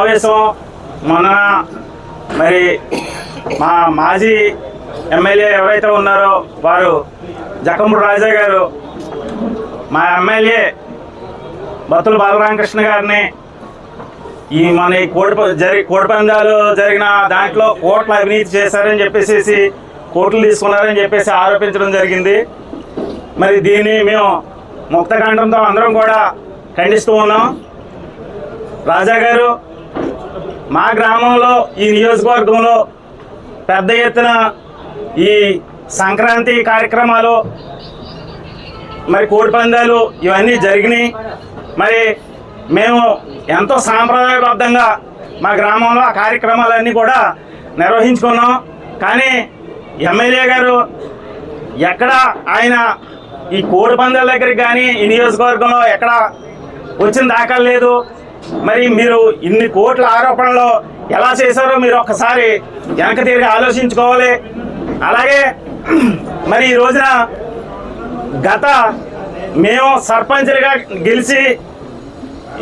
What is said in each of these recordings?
సమావేశం మన మరి మా మాజీ ఎమ్మెల్యే ఎవరైతే ఉన్నారో వారు జకంబుడు రాజా గారు మా ఎమ్మెల్యే బతులు బాలరామకృష్ణ గారిని ఈ మన ఈ కోడి జరి కోడి పందాలు జరిగిన దాంట్లో కోట్ల అవినీతి చేశారని చెప్పేసి కోట్లు తీసుకున్నారని చెప్పేసి ఆరోపించడం జరిగింది. మరి దీన్ని మేము ముక్తకాండంతో అందరం కూడా ఖండిస్తూ ఉన్నాం. రాజా గారు మా గ్రామంలో ఈ నియోజకవర్గంలో పెద్ద ఎత్తున ఈ సంక్రాంతి కార్యక్రమాలు మరి కోడి పందాలు ఇవన్నీ జరిగినాయి. మరి మేము ఎంతో సాంప్రదాయబద్ధంగా మా గ్రామంలో ఆ కార్యక్రమాలన్నీ కూడా నిర్వహించుకున్నాం. కానీ ఎమ్మెల్యే గారు ఎక్కడ ఆయన ఈ కోడి పందాల దగ్గరికి కానీ ఈ నియోజకవర్గంలో ఎక్కడ వచ్చిన దాఖలు లేదు. మరి మీరు ఇన్ని కోట్ల ఆరోపణలు ఎలా చేశారో మీరు ఒక్కసారి వెనక తిరిగి ఆలోచించుకోవాలి. అలాగే మరి ఈ రోజున గత మేము సర్పంచ్లుగా గెలిచి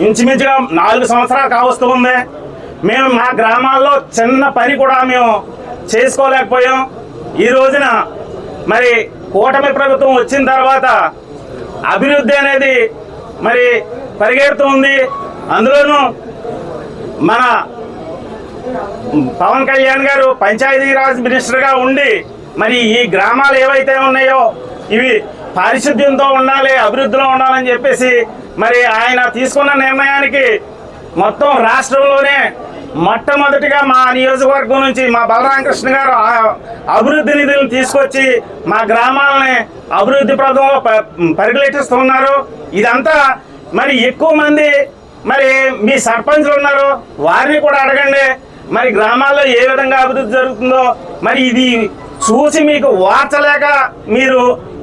ఇంచుమించుగా నాలుగు సంవత్సరాలు కావస్తూ ఉంది. మేము మా గ్రామాల్లో చిన్న పని కూడా మేము చేసుకోలేకపోయాం. ఈ రోజున మరి కూటమి ప్రభుత్వం వచ్చిన తర్వాత అభివృద్ధి అనేది మరి పరిగెడుతుంది అందులోనూ మన పవన్ కళ్యాణ్ గారు పంచాయతీరాజ్ మినిస్టర్గా ఉండి మరి ఈ గ్రామాలు ఏవైతే ఉన్నాయో ఇవి పారిశుద్ధ్యంతో ఉండాలి అభివృద్ధిలో ఉండాలని చెప్పేసి మరి ఆయన తీసుకున్న నిర్ణయానికి మొత్తం రాష్ట్రంలోనే మొట్టమొదటిగా మా నియోజకవర్గం నుంచి మా బలరామకృష్ణ గారు అభివృద్ధి నిధులను తీసుకొచ్చి మా గ్రామాలని అభివృద్ధి ప్రదంలో ప- ఇదంతా మరి ఎక్కువ మంది మరి మీ సర్పంచ్లు ఉన్నారు వారిని కూడా అడగండి. మరి గ్రామాల్లో ఏ విధంగా అభివృద్ధి జరుగుతుందో మరి ఇది చూసి మీకు వార్చలేక మీరు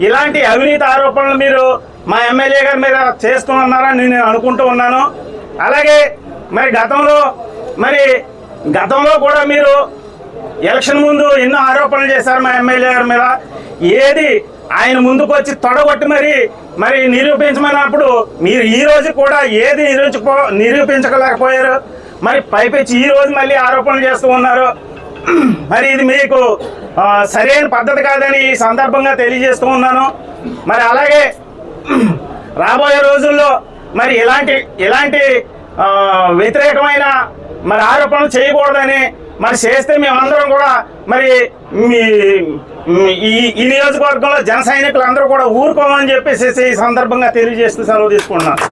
ఇలాంటి అవినీతి ఆరోపణలు మీరు మా ఎమ్మెల్యే గారి మీద చేస్తున్నారని నేను అనుకుంటూ ఉన్నాను. అలాగే మరి గతంలో మరి గతంలో కూడా మీరు ఎలక్షన్ ముందు ఎన్నో ఆరోపణలు చేశారు మా ఎమ్మెల్యే గారి మీద. ఏది ఆయన ముందుకు వచ్చి తొడగొట్టి మరి మరి నిరూపించమన్నప్పుడు మీరు ఈ రోజు కూడా ఏది నిరూపించకో నిరూపించలేకపోయారు? మరి పైపెచ్చి ఈ రోజు మళ్ళీ ఆరోపణలు చేస్తూ ఉన్నారు. మరి ఇది మీకు సరైన పద్ధతి కాదని ఈ సందర్భంగా తెలియజేస్తూ ఉన్నాను. మరి అలాగే రాబోయే రోజుల్లో మరి ఇలాంటి ఇలాంటి వ్యతిరేకమైన మరి ఆరోపణలు చేయకూడదని మరి చేస్తే మేమందరం కూడా మరి మీ- ఈ ఈ నియోజకవర్గంలో జన అందరూ కూడా ఊరుకోమని చెప్పేసి ఈ సందర్భంగా తెలియజేస్తూ సెలవు తీసుకుంటున్నారు